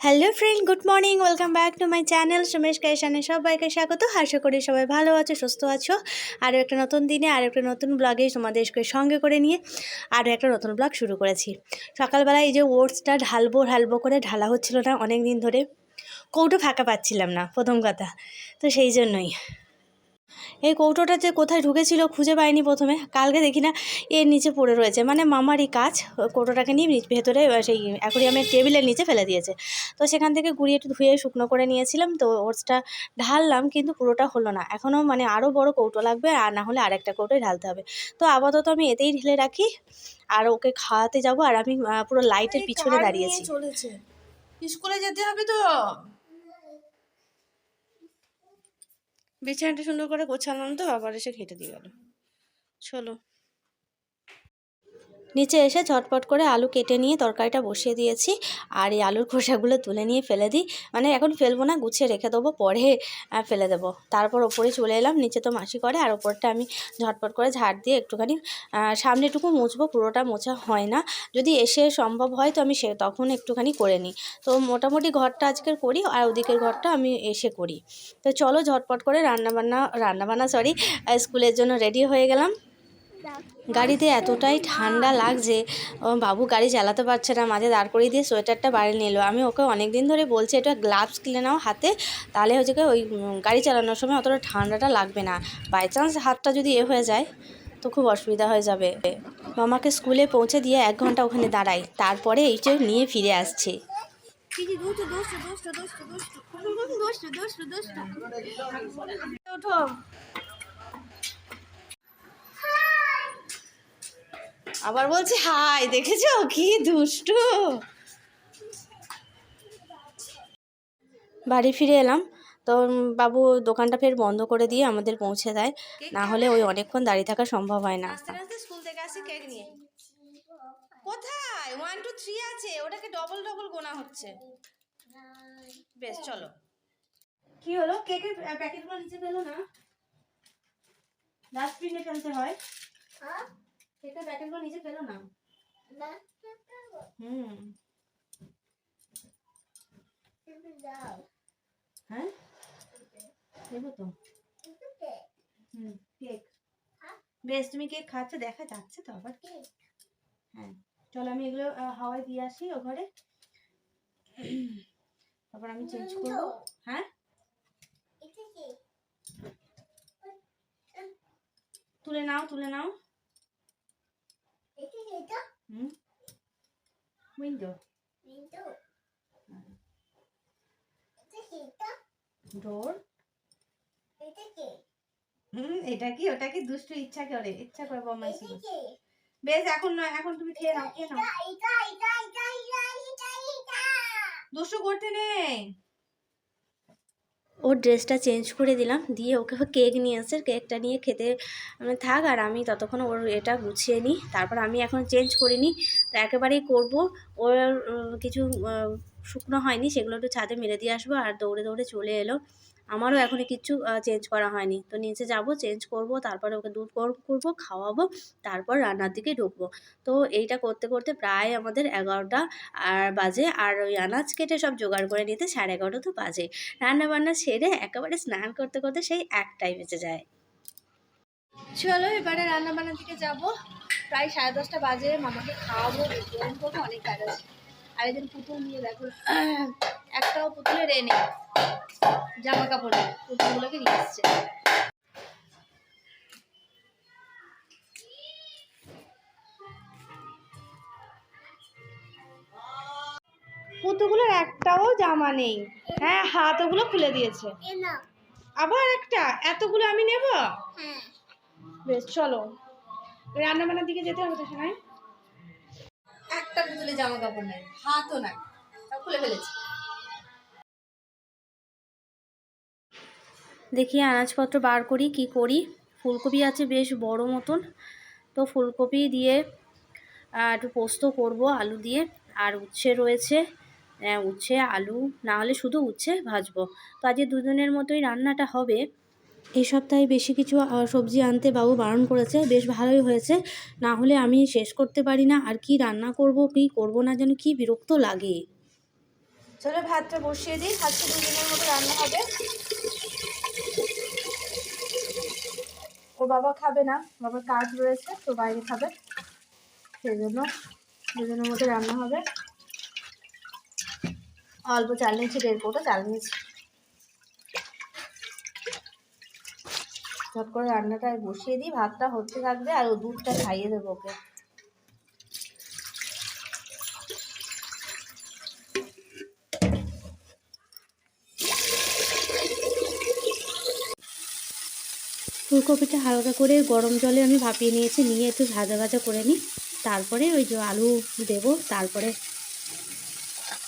Hello friend good morning welcome back to my channel Sumesh কাইশানে সবাইকে স্বাগত। আশা করি সবাই ভালো আছো, সুস্থ আছো। আরও একটা নতুন দিনে, আর একটা নতুন ব্লগে তোমাদেরকে সঙ্গে করে নিয়ে আরও একটা নতুন ব্লগ শুরু করেছি। সকালবেলায় এই যে ওটসটা ঢালবো ঢালবো করে ঢালা হচ্ছিল না অনেক দিন ধরে। কৌটো ফাঁকা পাচ্ছিলাম না, প্রথম কথা। তো সেই জন্যই। এই কৌটোটা যে কোথায় ঢুকেছিল খুঁজে পাইনি প্রথমে কালকে দেখি না এর নিচে পড়ে রয়েছে। মানে মামারই কাজ কৌটোটাকে নিয়ে ভেতরে সেই অ্যাকোরিয়ামের টেবিলের নিচে ফেলে দিয়েছে। তো সেখান থেকে গুঁড়িয়ে একটু ধুয়ে শুকনো করে নিয়েছিলাম তো ওটসটা ঢাললাম কিন্তু পুরোটা হলো না। এখনও মানে আরও বড় কৌটো লাগবে আর না হলে আরেকটা কৌটোয় ঢালতে হবে। তো আপাতত আমি এতেই ঢেলে রাখি আর ওকে খাওয়াতে যাব আর আমি পুরো লাইটের পিছনে দাঁড়িয়েছি। চলেছে। স্কুলে যেতে হবে তো। বিছানাটা সুন্দর করে গোছালাম তো আবার এসে খেটে দিয়ে গেল। চলো। নিচে এসে ঝটপট করে আলু কেটে নিয়ে তরকারিটা বসিয়ে দিয়েছি। আর এই আলুর খোসাগুলো তুলে নিয়ে ফেলে দিই। মানে এখন ফেলব না, গুছিয়ে রেখে দেবো, পরে ফেলে দেবো। তারপর ওপরে চলে এলাম, নিচে তো মাসি করে, আর ওপরটা আমি ঝটপট করে ঝাড় দিয়ে একটুখানি সামনেটুকু মুছবো, পুরোটা মোছা হয় না। যদি এসে সম্ভব হয় তো আমি সে, তখন একটুখানি করে নিই। তো মোটামুটি ঘরটা আজকের করি, আর ওদিকের ঘরটা আমি এসে করি। তো চলো ঝটপট করে রান্নাবান্না রান্নাবান্না সরি স্কুলের জন্য রেডি হয়ে গেলাম। গাড়িতে এতটাই ঠান্ডা লাগছে বাবু গাড়ি চালাতে পারছে না, মাঝে দাঁড় করিয়ে দিয়ে সোয়েটারটা বাড়ি নিল আমি ওকে অনেক দিন ধরে বলছি, এটা গ্লাভস কিনে নাও হাতে, তাহলে হচ্ছে ওই গাড়ি চালানোর সময় অতটা ঠান্ডাটা লাগবে না। বাই চান্স হাতটা যদি এ হয়ে যায়, তো খুব অসুবিধা হয়ে যাবে। মামাকে স্কুলে পৌঁছে দিয়ে এক ঘণ্টা ওখানে দাঁড়াই, তারপরে এই যে নিয়ে ফিরে আসছি। আবার বলছি হাই দেখেছ? কি দুষ্টু! বাড়ি ফিরে এলাম। তো বাবু দোকানটা ফের বন্ধ করে দিয়ে আমাদের পৌঁছে দেয়। না হলে ওই অনেকক্ষণ দাঁড়িয়ে থাকা সম্ভব হয় না। আস্তে আস্তে স্কুল থেকে আসি কেক নিয়ে। কোথায়? ওয়ান টু থ্রি আছে। ওটাকে ডবল ডবল গোনা হচ্ছে। বেশ চলো। কি হলো? কেকের প্যাকেটগুলো নিচে পেল না। ডাস্টবিনে ফেলতে হয়? কেকের প্যাকেটগুলো নিচে পেল না। হুম। হ্যাঁ? দেবো তো। হুম কেক বেশ তুমি কেক খাচ্ছ দেখা যাচ্ছে তো আবার। হ্যাঁ চলো আমি এগুলো হাওয়ায় দিয়ে আসি ও ঘরে। তারপর আমি চেঞ্জ করব। হ্যাঁ? তুলে নাও তুলে নাও। হুম উইন্ডো ডোর হুম এটা কি? ওটা কি? দুষ্টু ইচ্ছা করে। ইচ্ছা করে। বেশ এখন নয় এখন তুমি খেয়ে নাও খেয়ে নাও। দুষ্টু করতে নেই। ওর ড্রেসটা চেঞ্জ করে দিলাম। দিয়ে ওকে কেক নিয়ে এসে কেকটা নিয়ে খেতে থাক আর আমি ততক্ষণ ওর এটা গুছিয়ে নিই। তারপর আমি এখন চেঞ্জ করিনি। তো একেবারেই করব। ওর কিছু শুকনো হয়নি। সেগুলো একটু ছাদে মেরে দিয়ে আসব আর দৌড়ে দৌড়ে চলে এলো। আমারও এখনও কিচ্ছু চেঞ্জ করা হয়নি। তো নিচে যাব চেঞ্জ করব, তারপরে ওকে দুধ গরম করব, খাওয়াবো, তারপর রান্নার দিকে ঢুকবো। তো এইটা করতে করতে প্রায় আমাদের এগারোটা, আর বাজে, আর ওই আনাজ কেটে সব জোগাড় করে নিতে সাড়ে এগারোটা তো বাজে রান্না বান্না সেরে একেবারে স্নান করতে করতে সেই একটাই বেঁচে যায়। চলো, এবারে রান্না বান্নার দিকে যাব। প্রায় সাড়ে দশটা বাজে, মামাকে খাওয়াবো গরম করব, অনেক কাজ আছে আর একজন পুতুল নিয়ে দেখো, একটাও পুতুলের এ নেই। জামা কাপড় নেই পুতুলগুলোকে নিয়ে এসছে। পুতুগুলোর একটাও জামা নেই। হ্যাঁ হাত ওগুলো খুলে দিয়েছে। আবার একটা এতগুলো আমি নেব? বেশ চলো। রান্না বান্নার দিকে যেতে হবে তো শোনাই একটা পুতুলে জামা কাপড় নেই হাতও নাই খুলে ফেলেছি। দেখি আনাজপত্র বার করি, কি করি? ফুলকপি আছে বেশ বড় মতন। তো ফুলকপি দিয়ে একটু পোস্ত করব আলু দিয়ে। আর উচ্ছে রয়েছে। উচ্ছে, আলু, না হলে শুধু উচ্ছে ভাজবো। তো আজকে দুজনের মতোই রান্নাটা হবে। এই সপ্তাহে বেশি কিছু সবজি আনতে বাবু বারণ করেছে। বেশ ভালোই হয়েছে। না হলে আমি শেষ করতে পারি না। আর কি রান্না করব, কি করব না যেন কি বিরক্ত লাগে। চলো ভাতটা বসিয়ে দিই। আজকে দুদিনের মতো রান্না হবে। ও বাবা খাবে না, বাবার কাজ রয়েছে, তো বাইরে খাবে। সেই জন্য দুজনের মধ্যে রান্না হবে। অল্প চাল নিয়েছি, দেড় কোটো চাল নিয়েছি। ঝট করে রান্নাটা বসিয়ে দিই, ভাতটা হচ্ছে থাকবে, আর ও দুধটা খাইয়ে দেবো ওকে। ফুলকপিটা হালকা করে গরম জলে আমি ভাপিয়ে নিয়েছি, নিয়ে একটু ভাজা ভাজা করে নিই। তারপরে ওই যে আলু দেব, তারপরে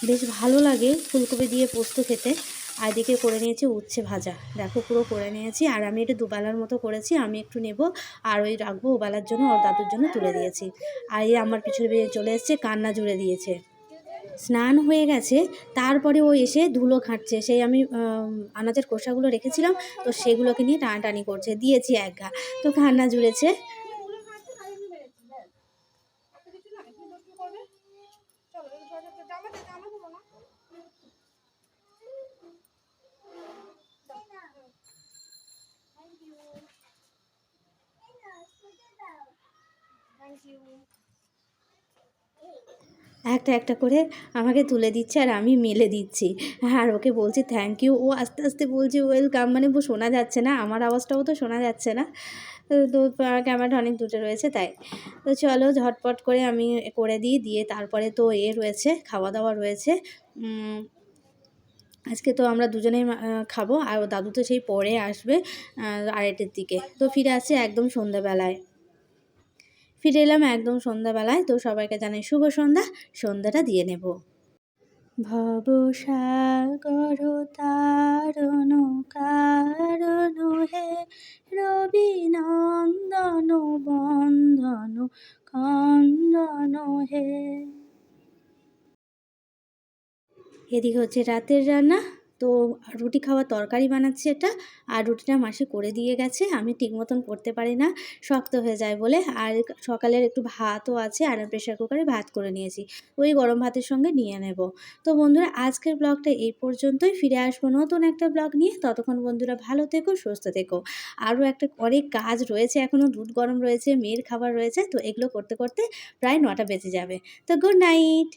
বেশ ভালো লাগে ফুলকপি দিয়ে পোস্ত খেতে। আর এদিকে করে নিয়েছি উচ্ছে ভাজা। দেখো পুরো করে নিয়েছি। আর আমি এটা দুবেলার মতো করেছি, আমি একটু নেব। আর ওই রাখব ওবেলার জন্য, ওর দাদুর জন্য তুলে দিয়েছি। আর এই আমার পিছনে চলে এসছে, কান্না জুড়ে দিয়েছে। স্নান হয়ে গেছে, তারপরে ও এসে ধুলো ঘাঁটছে সেই আমি আনাজের খোসাগুলো রেখেছিলাম, তো সেগুলোকে নিয়ে টানাটানি করছে, দিয়েছি এক ঘা তো কান্না জুড়েছে ওগুলো খাচ্ছে একটা একটা করে আমাকে তুলে দিচ্ছে আর আমি মেলে দিচ্ছি। আর ওকে বলছি থ্যাংক ইউ ও আস্তে আস্তে বলছে ওয়েলকাম মানে ও শোনা যাচ্ছে না, আমার আওয়াজটাও তো শোনা যাচ্ছে না। তো- ক্যামেরাটা অনেক দূরে রয়েছে, তাই। তো চলো ঝটপট করে আমি করে দিই, দিয়ে তারপরে তো এ রয়েছে খাওয়া দাওয়া রয়েছে আজকে তো আমরা দুজনেই খাব, আর দাদু তো সেই পরে আসবে আড়াইটের দিকে। তো ফিরে আসছে একদম সন্ধ্যাবেলায়। ফিরে এলাম একদম সন্ধ্যাবেলায়। তো সবাইকে জানাই শুভ সন্ধ্যা। সন্ধ্যাটা দিয়ে নেব। ভব সাগর তারণ কারণ হে রবি নন্দন বন্দন খন্দন হে। এদিকে হচ্ছে রাতের রান্না। তো রুটি খাওয়া তরকারি বানাচ্ছি এটা, আর রুটিটা মাসি করে দিয়ে গেছে, আমি ঠিক মতন করতে পারি না, শক্ত হয়ে যায় বলে। আর সকালের একটু ভাতও আছে, আর প্রেশার কুকারে ভাত করে নিয়েছি, ওই গরম ভাতের সঙ্গে নিয়ে নেব। তো বন্ধুরা, আজকের ব্লগটা এই পর্যন্তই, ফিরে আসব নতুন একটা ব্লগ নিয়ে, ততক্ষণ বন্ধুরা ভালো থেকো, সুস্থ থেকো। আরও একটা অনেক কাজ রয়েছে এখনও দুধ গরম রয়েছে, মেয়ের খাবার রয়েছে, তো এগুলো করতে করতে প্রায় নটা বেজে যাবে। তো গুড নাইট